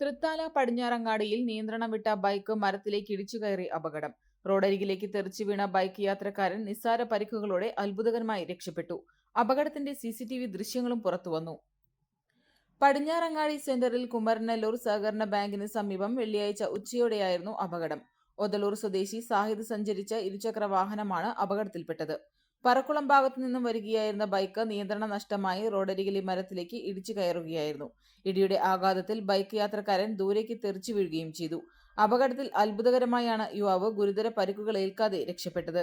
തൃത്താല പടിഞ്ഞാറങ്ങാടിയിൽ നിയന്ത്രണം വിട്ട ബൈക്ക് മരത്തിലേക്ക് ഇടിച്ചു കയറി അപകടം. റോഡരികിലേക്ക് തെറിച്ചു വീണ ബൈക്ക് യാത്രക്കാരൻ നിസ്സാര പരിക്കുകളോടെ അത്ഭുതകരമായി രക്ഷപ്പെട്ടു. അപകടത്തിന്റെ സിസിടിവി ദൃശ്യങ്ങളും പുറത്തുവന്നു പടിഞ്ഞാറങ്ങാടി സെന്ററിൽ കുമരനല്ലൂർ സഹകരണ ബാങ്കിന് സമീപം വെള്ളിയാഴ്ച ഉച്ചയോടെയായിരുന്നു അപകടം. ഒതലൂർ സ്വദേശി സാഹിദ് സഞ്ചരിച്ച ഇരുചക്ര വാഹനമാണ് അപകടത്തിൽപ്പെട്ടത്. പറക്കുളം ഭാഗത്തു നിന്നും വരികയായിരുന്ന ബൈക്ക് നിയന്ത്രണം നഷ്ടമായി റോഡരികിലെ മരത്തിലേക്ക് ഇടിച്ചു കയറുകയായിരുന്നു. ഇടിയുടെ ആഘാതത്തിൽ ബൈക്ക് യാത്രക്കാരൻ ദൂരേക്ക് തെറിച്ചു വീഴുകയും ചെയ്തു. അപകടത്തിൽ അത്ഭുതകരമായാണ് യുവാവ് ഗുരുതര പരിക്കുകൾ ഏൽക്കാതെ രക്ഷപ്പെട്ടത്.